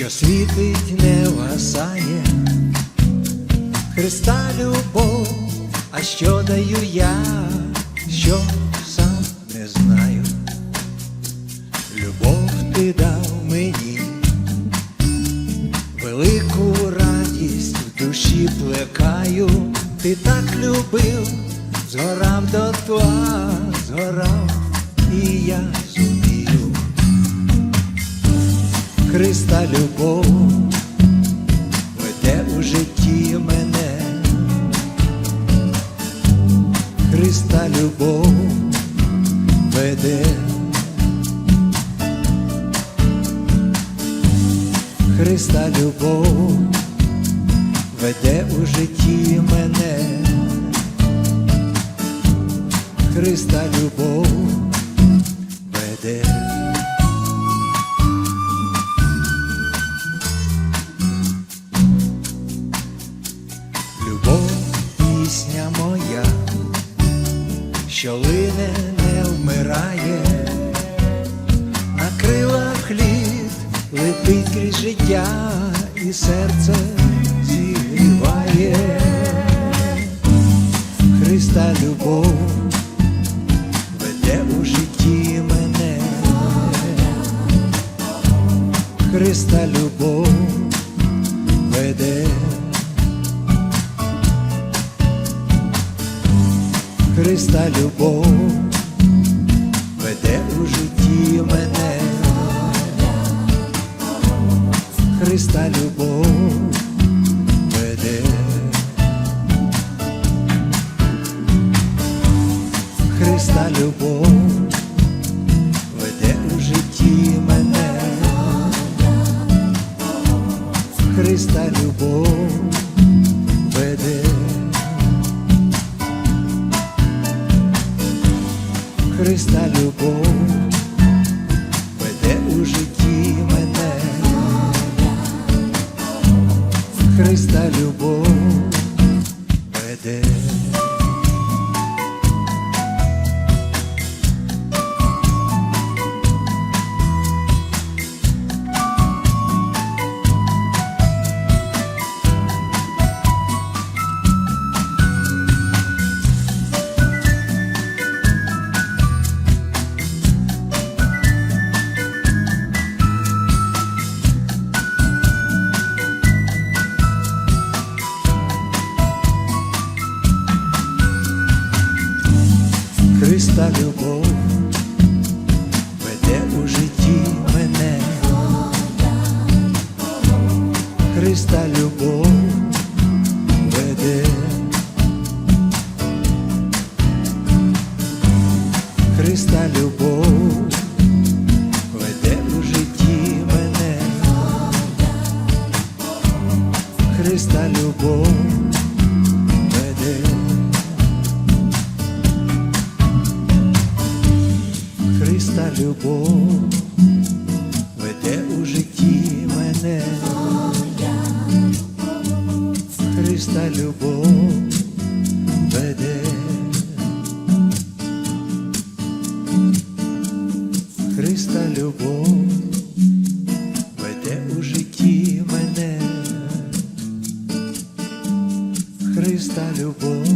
що світить, не вгасає, Христа любов, а що даю я, що сам не знаю. Любов ти дав мені, велику радість в душі плекаю, ти так любив, згорав до тла, згорав, і я Христа любов. Веде у житті мене, Христа любов веде, Христа любов веде у житті мене, Христа любов що лине не вмирає, на крилах літ летить крізь життя і серце зігріває. Христа любов веде у житті мене, Христа любов веде. Христа любов. Веде у житті мене, Христа любов веде, Христа любов веде у житті мене, Христа любов любов веде у житті мене, Христа любов веде, Христа любов веде у житті мене, Христа любов.